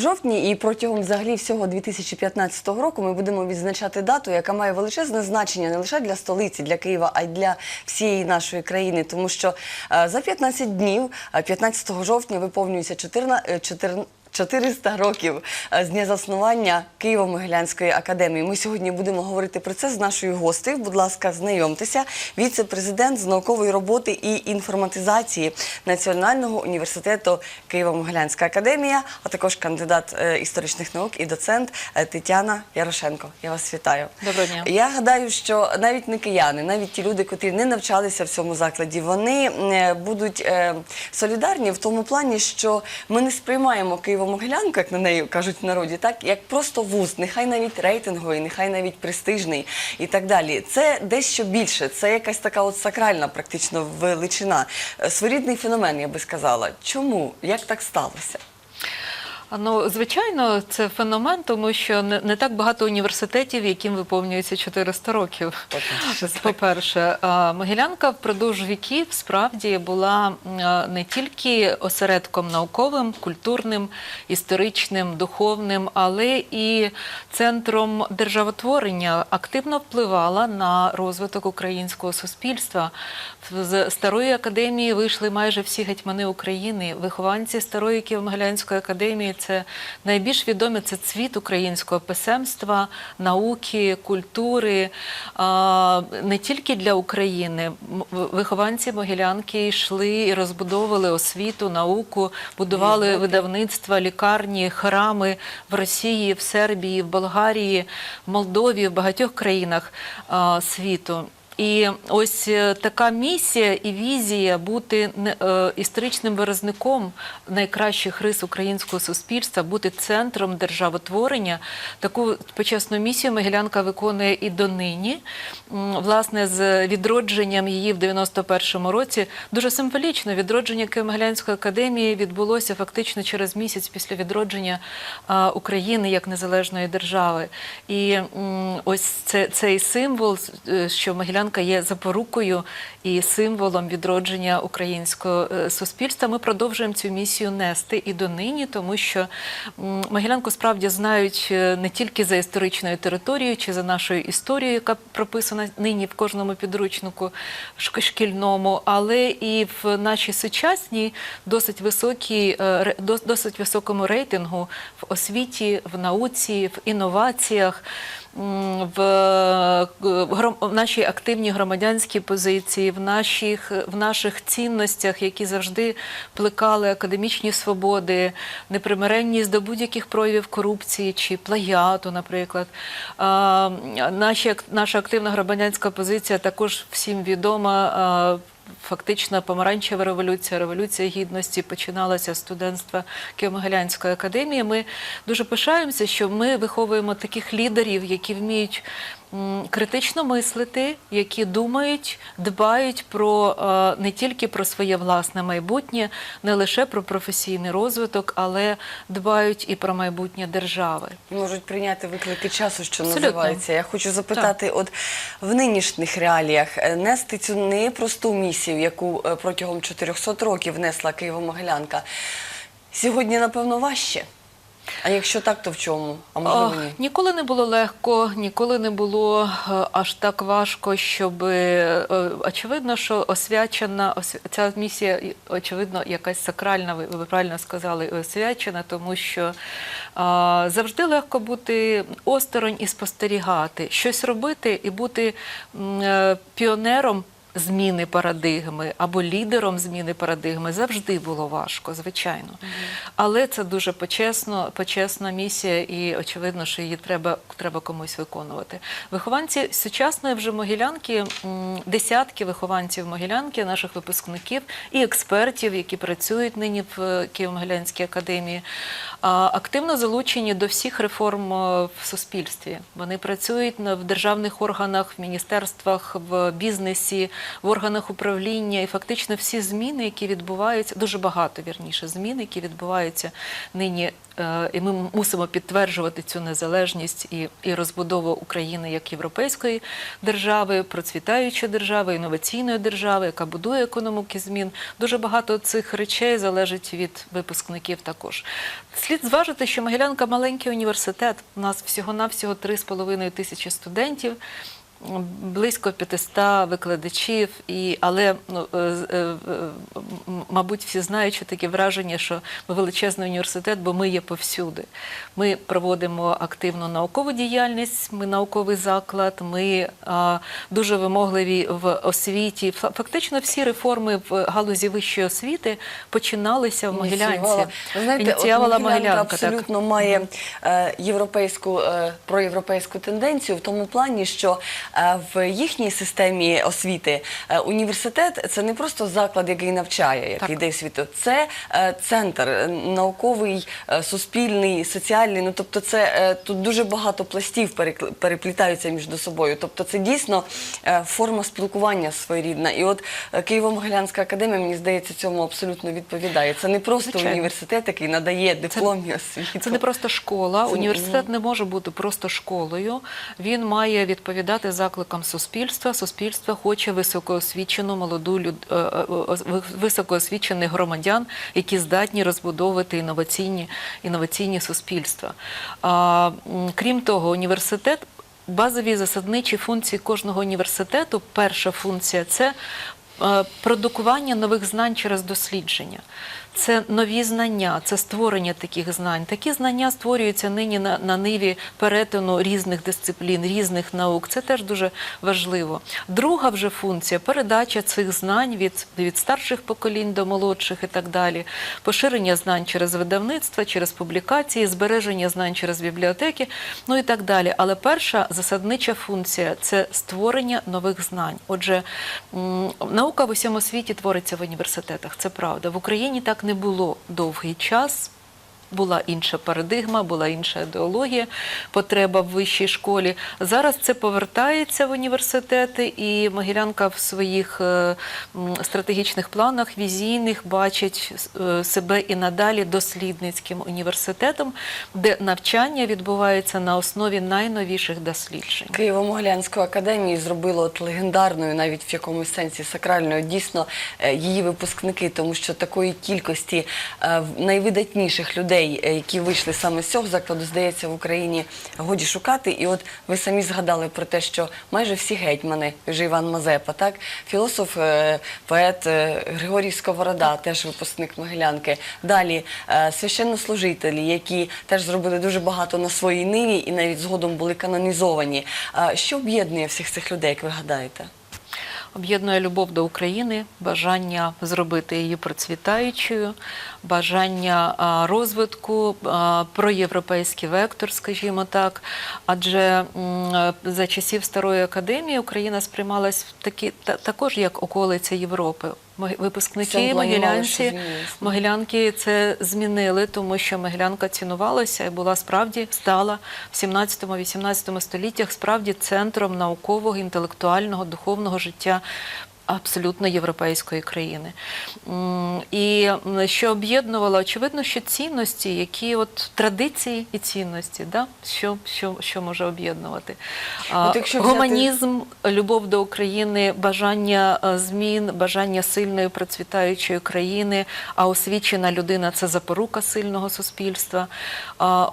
жовтні і протягом взагалі всього 2015 року ми будемо відзначати дату, яка має величезне значення не лише для столиці, для Києва, а й для всієї нашої країни. Тому що е, за 15 днів, е, 15 жовтня, виповнюється 14, 14 400 років е, з дня заснування Києво-Могилянської академії. Ми сьогодні будемо говорити про це з нашою гостею. Будь ласка, знайомтеся. Віце-президент з наукової роботи і інформатизації Національного університету Києво-Могилянська академія, а також кандидат е, історичних наук і доцент е, Тетяна Ярошенко. Я вас вітаю. Доброго дня. Я гадаю, що навіть не кияни, навіть ті люди, котрі не навчалися в цьому закладі, вони будуть солідарні в тому плані, що ми не сприймаємо Києво-Могилянку, як на неї кажуть в народі, так як просто вуз, нехай навіть рейтинговий, нехай навіть престижний і так далі. Це дещо більше, це якась така от сакральна, практично величина, Е, своєрідний феномен, я би сказала. Чому? Як так сталося? Ну, звичайно, це феномен, тому що не, не так багато університетів, яким виповнюється 400 років. По-перше, Могилянка впродовж віків справді була не тільки осередком науковим, культурним, історичним, духовним, але і центром державотворення, активно впливала на розвиток українського суспільства. З старої академії вийшли майже всі гетьмани України. Вихованці старої Києво-Могилянської академії це найбільш відомі це цвіт українського писемства, науки, культури не тільки для України. Вихованці Могилянки йшли і розбудовували освіту, науку, будували видавництва, лікарні, храми в Росії, в Сербії, в Болгарії, в Молдові, в багатьох країнах світу. І ось е, така місія і візія бути е, історичним виразником найкращих рис українського суспільства, бути центром державотворення. Таку почесну місію Могилянка виконує і донині. Власне, з відродженням її в 91-му році дуже символічно відродження Києво-Могилянської академії відбулося фактично через місяць після відродження України як незалежної держави. І ось це, цей символ, е, що Могилянка є запорукою і символом відродження українського е, суспільства. Ми продовжуємо цю місію нести і донині, тому що Могилянку справді знають е, не тільки за історичною територією чи за нашою історією, яка прописана нині в кожному підручнику шк- шкільному, але і в нашій сучасній досить високій, е, досить високому рейтингу в освіті, в науці, в інноваціях. В, нашій активній громадянській позиції, в наших, в наших цінностях, які завжди плекали академічні свободи, непримиренність до будь-яких проявів корупції чи плагіату, наприклад. Наші, наша активна громадянська позиція також всім відома. Фактично, помаранчева революція, революція гідності починалася з студентства Києво-Могилянської академії. Ми дуже пишаємося, що ми виховуємо таких лідерів, які вміють критично мислити, які думають, дбають про е, не тільки про своє власне майбутнє, не лише про професійний розвиток, але дбають і про майбутнє держави. можуть прийняти виклики часу, що Абсолютно. називається. Я хочу запитати, от в нинішніх реаліях е, нести цю непросту місію, яку е, протягом 400 років несла Києво-Могилянка, сьогодні, напевно, важче. А якщо так, то в чому? А можливо, ні. ніколи не було легко, ніколи не було е, аж так важко, щоб е, очевидно, що освячена ос- ця місія, очевидно, якась сакральна. Ви, ви правильно сказали, освячена, тому що а, завжди легко бути осторонь і спостерігати, щось робити і бути е, піонером. Зміни парадигми або лідером зміни парадигми завжди було важко, звичайно. Але це дуже почесно, почесна місія, і очевидно, що її треба, треба комусь виконувати. Вихованці сучасної вже могилянки, десятки вихованців могилянки, наших випускників і експертів, які працюють нині в е, Києво-Могилянській академії, активно залучені до всіх реформ е, в суспільстві. Вони працюють в державних органах, в міністерствах, в бізнесі, в органах управління, і фактично всі зміни, які відбуваються, дуже багато вірніше змін, які відбуваються нині. е, І ми мусимо підтверджувати цю незалежність і, і розбудову України як європейської держави, процвітаючої держави, інноваційної держави, яка будує економіки змін. Дуже багато цих речей залежить від випускників також. Слід зважити, що Могилянка маленький університет. У нас всього-навсього 3,5 тисячі студентів. Близько 500 викладачів, і, але ну, е, е, е, мабуть, всі знають, що таке враження, що ми величезний університет, бо ми є повсюди. Ми проводимо активну наукову діяльність, ми науковий заклад, ми а, дуже вимогливі в освіті. Фа- Фактично всі реформи в галузі вищої освіти починалися в Могилянці. Ініціювала. Ви знаєте, от Могилянка Могилянка. так. абсолютно має е, європейську е, проєвропейську тенденцію в тому плані, що в їхній системі освіти е, університет це не просто заклад, який навчає, який йде світу. Це е, центр е, науковий, е, суспільний, соціальний. Ну тобто, це е, тут дуже багато пластів переплітаються між собою. Тобто, це дійсно е, форма спілкування своєрідна. І от е, Києво-Могилянська академія, мені здається, цьому абсолютно відповідає. Це не просто Звичайно. університет, який надає диплом і освіту. Це не просто школа. Це- Університет не може бути просто школою. Він має відповідати закликам суспільства. Суспільство хоче високоосвічену молоду люд... е, е, високоосвічених громадян, які здатні розбудовувати інноваційні, інноваційні суспільства. А, крім того, університет. Базові засадничі функції кожного університету. Перша функція це е, продукування нових знань через дослідження. Це нові знання, це створення таких знань. Такі знання створюються нині на, на ниві перетину різних дисциплін, різних наук. Це теж дуже важливо. Друга вже функція передача цих знань від, від старших поколінь до молодших і так далі. Поширення знань через видавництва, через публікації, збереження знань через бібліотеки, ну і так далі. Але перша засаднича функція це створення нових знань. Отже, наука в усьому світі твориться в університетах. Це правда. В Україні так не було довгий час. Була інша парадигма, була інша ідеологія, потреба в вищій школі. Зараз це повертається в університети, і Могилянка в своїх е, стратегічних планах візійних бачить е, себе і надалі дослідницьким університетом, де навчання відбувається на основі найновіших досліджень. Києво-Могилянську академію зробило от легендарною, навіть в якомусь сенсі сакральною, дійсно е, її випускники, тому що такої кількості найвидатніших людей, е, які вийшли саме з цього закладу, здається, в Україні годі шукати. І от ви самі згадали про те, що майже всі гетьмани, вже Іван Мазепа, так філософ, е, поет е, Григорій Сковорода, теж випускник Могилянки. Далі священнослужителі, які теж зробили дуже багато на своїй ниві і навіть згодом були канонізовані. Що об'єднує всіх цих людей, як ви гадаєте? Об'єднує любов до України, бажання зробити її процвітаючою, бажання розвитку, проєвропейський вектор, скажімо так. Адже е, за часів старої академії Україна сприймалась такі та, також як околиця Європи. Випускники могилянці, могилянки це змінили, тому що могилянка цінувалася і була справді стала в 17-18 століттях справді центром наукового, інтелектуального, духовного життя. Абсолютно європейської країни. І що об'єднувало, очевидно, що цінності, які от традиції і цінності, да? що, що, що може об'єднувати? Взяти- Гуманізм, любов до України, бажання е, змін, бажання сильної процвітаючої країни, а освічена людина це запорука сильного суспільства.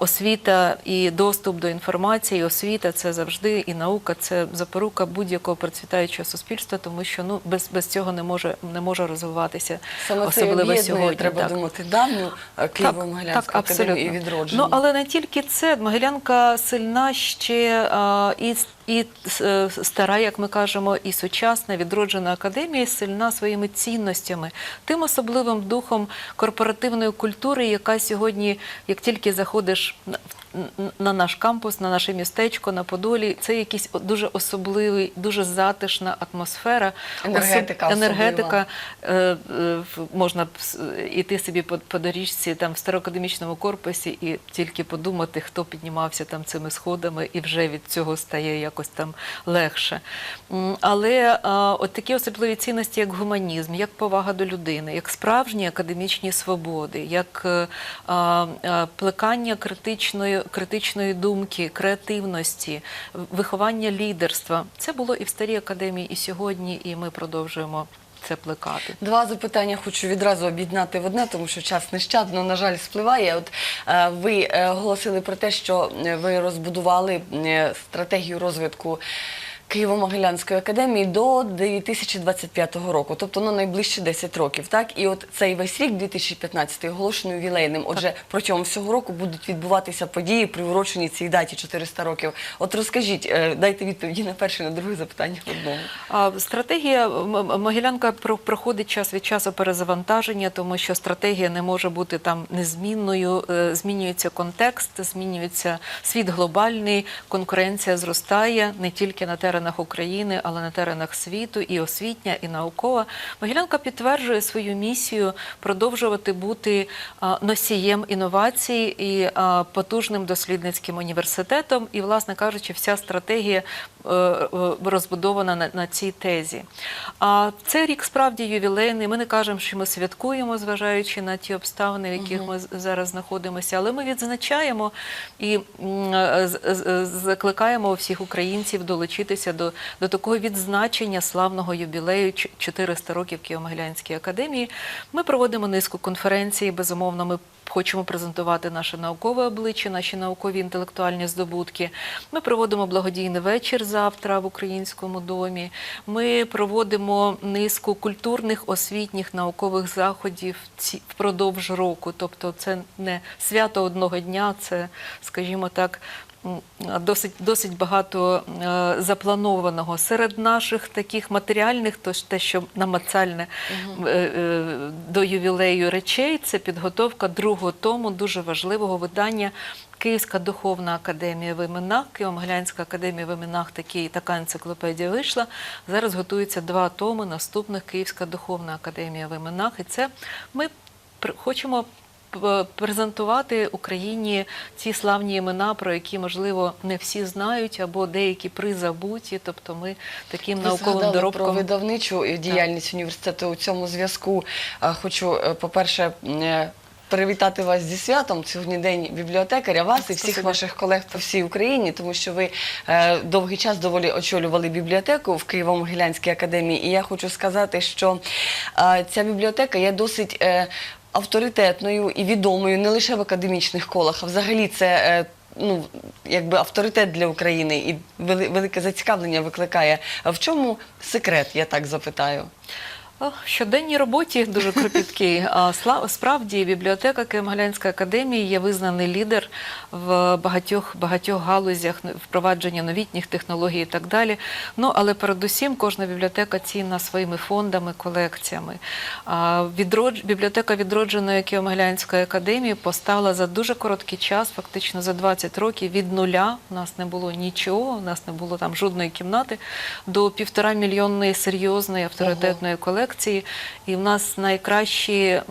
Освіта і доступ до інформації, освіта це завжди і наука це запорука будь-якого процвітаючого суспільства, тому що ну без, без цього не може не може розвиватися Саме особливо об'єднує, сьогодні. треба так. думати, давню е, Києво-Могилянську академію і відродження. Ну, але не тільки це. Могилянка сильна ще а, і, і е, стара, як ми кажемо, і сучасна відроджена академія сильна своїми цінностями, тим особливим духом корпоративної культури, яка сьогодні, як тільки заходиш на- наш кампус, на наше містечко, на Подолі. Це якийсь дуже особливий, дуже затишна атмосфера. Енергетика Особ- енергетика е, е, можна б іти собі по, доріжці там в староакадемічному корпусі і тільки подумати, хто піднімався там цими сходами, і вже від цього стає якось там легше. Але от такі особливі цінності, як гуманізм, як повага до людини, як справжні академічні свободи, як е, а, плекання критичної, критичної думки, креативності, виховання лідерства. Це було і в старій академії, і сьогодні, і ми продовжуємо це плекати. Два запитання хочу відразу об'єднати в одне, тому що час нещадно, на жаль, спливає. От е, ви е, оголосили про те, що е, ви розбудували стратегію розвитку. Києво-Могилянської академії до 2025 року, тобто ну, найближчі 10 років. Так? І от цей весь рік, 2015, оголошено ювілейним. Отже, протягом всього року будуть відбуватися події, приурочені цій даті 400 років. От розкажіть, е, дайте відповіді на перше, на друге запитання в одному. Стратегія Могилянка про- проходить час від часу перезавантаження, тому що стратегія не може бути там незмінною. Е, Змінюється контекст, змінюється світ глобальний, конкуренція зростає не тільки на теренах України, але на теренах світу, і освітня, і наукова. Могилянка підтверджує свою місію продовжувати бути носієм інновацій і потужним дослідницьким університетом. І, власне кажучи, вся стратегія е, е, розбудована на, цій тезі. А цей рік справді ювілейний. Ми не кажемо, що ми святкуємо, зважаючи на ті обставини, в яких ми зараз знаходимося, але ми відзначаємо і е, закликаємо всіх українців долучитися до, до такого відзначення славного ювілею ч- 400 років Києво-Могилянської академії. Ми проводимо низку конференцій. Безумовно, ми хочемо презентувати наше наукове обличчя, наші наукові інтелектуальні здобутки. Ми проводимо благодійний вечір завтра в українському домі. Ми проводимо низку культурних, освітніх, наукових заходів впродовж року. Тобто, це не свято одного дня, це, скажімо так. Досить досить багато е, запланованого серед наших таких матеріальних, то те, що намацальне е, до ювілею речей, це підготовка другого тому дуже важливого видання Київська духовна академія в іменах, Києво-Могилянська академія в іменах такі, така енциклопедія вийшла. Зараз готуються два томи наступних Київська духовна академія в іменах. І це ми хочемо презентувати Україні ці славні імена, про які, можливо, не всі знають, або деякі призабуті. Тобто ми таким Ви науковим згадали про видавничу діяльність університету у цьому зв'язку. Хочу, е, по-перше, е, привітати вас зі святом. Сьогодні день бібліотекаря, вас і всіх ваших колег по всій Україні, тому що ви е, довгий час доволі очолювали бібліотеку в Києво-Могилянській академії. І я хочу сказати, що е, ця бібліотека є досить. е, Авторитетною і відомою не лише в академічних колах, а взагалі це е, ну, якби авторитет для України і вели- велике зацікавлення викликає. В чому секрет, я так запитаю? Щоденній роботі дуже сла- Справді бібліотека Києво-Могилянської академії є визнаний лідер в багатьох багатьох галузях ну, впровадження новітніх технологій і так далі. Ну але передусім кожна бібліотека цінна своїми фондами, колекціями. Відродж... Бібліотека відродженої Києво-Могилянської академії постала за дуже короткий час, фактично за 20 років від нуля. У нас не було нічого, у нас не було там жодної кімнати до півтора мільйонної серйозної авторитетної колекції. І в нас найкращі,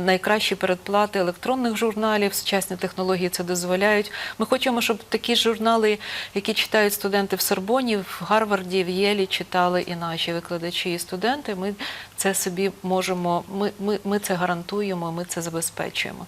найкращі передплати електронних журналів, сучасні технології це дозволяють. Ми хочемо, щоб такі журнали, які читають студенти в Сорбоні, в Гарварді, в Єлі читали і наші викладачі і студенти. Ми це собі можемо, ми, ми, ми це гарантуємо, ми це забезпечуємо.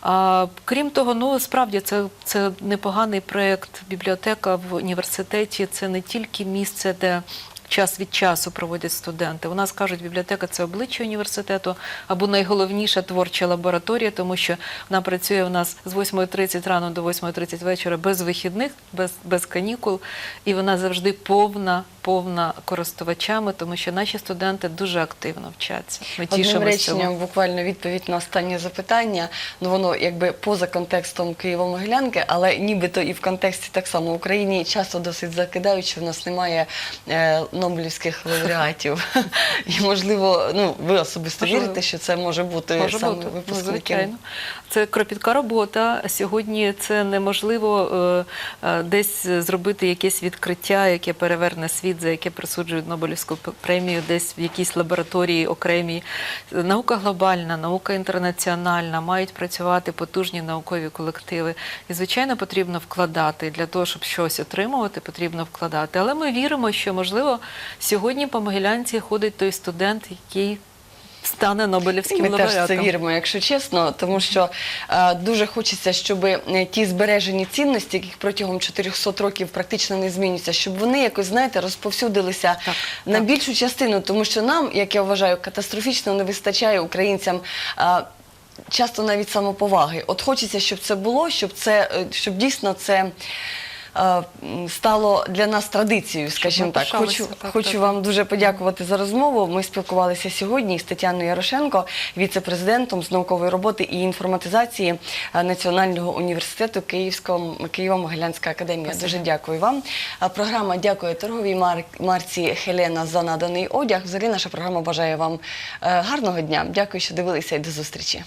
А, крім того, ну справді це, це непоганий проєкт. Бібліотека в університеті це не тільки місце, де час від часу проводять студенти. У нас кажуть, бібліотека це обличчя університету або найголовніша творча лабораторія, тому що вона працює у нас з 8.30 рано до 8.30 вечора без вихідних, без, без канікул, і вона завжди повна повна користувачами, тому що наші студенти дуже активно вчаться. Ми Одним реченням буквально відповідь на останнє запитання. Ну воно якби поза контекстом Києво-Могилянки, але нібито і в контексті так само в Україні часто досить закидають, що в нас немає е, нобелівських лауреатів. І можливо, ну ви особисто Можливо. вірите, що це може бути Може саме бути, ну, звичайно. Це кропітка робота. Сьогодні це неможливо е, е, десь зробити якесь відкриття, яке переверне світ, за яке присуджують Нобелівську премію, десь в якійсь лабораторії окремій. Наука глобальна, наука інтернаціональна, мають працювати потужні наукові колективи. І, звичайно, потрібно вкладати для того, щоб щось отримувати, потрібно вкладати. Але ми віримо, що можливо сьогодні по Могилянці ходить той студент, який стане Нобелівським Ми теж лауреатом. в це віримо, якщо чесно, тому що е, дуже хочеться, щоб е, ті збережені цінності, яких протягом 400 років практично не змінюються, щоб вони якось знаєте розповсюдилися Так, на так. більшу частину, тому що нам, як я вважаю, катастрофічно не вистачає українцям. е, Часто навіть самоповаги. От хочеться, щоб це було, щоб це е, щоб дійсно це стало для нас традицією, скажімо так. Хочу, так, хочу так. вам дуже подякувати за розмову. Ми спілкувалися сьогодні з Тетяною Ярошенко, віце-президентом з наукової роботи і інформатизації е, Національного університету Київського Києво-Могилянська академія. Спасибо. Дуже дякую вам. Програма дякує торговій мар- марці Хелена за наданий одяг. Взагалі наша програма бажає вам е, гарного дня. Дякую, що дивилися і до зустрічі.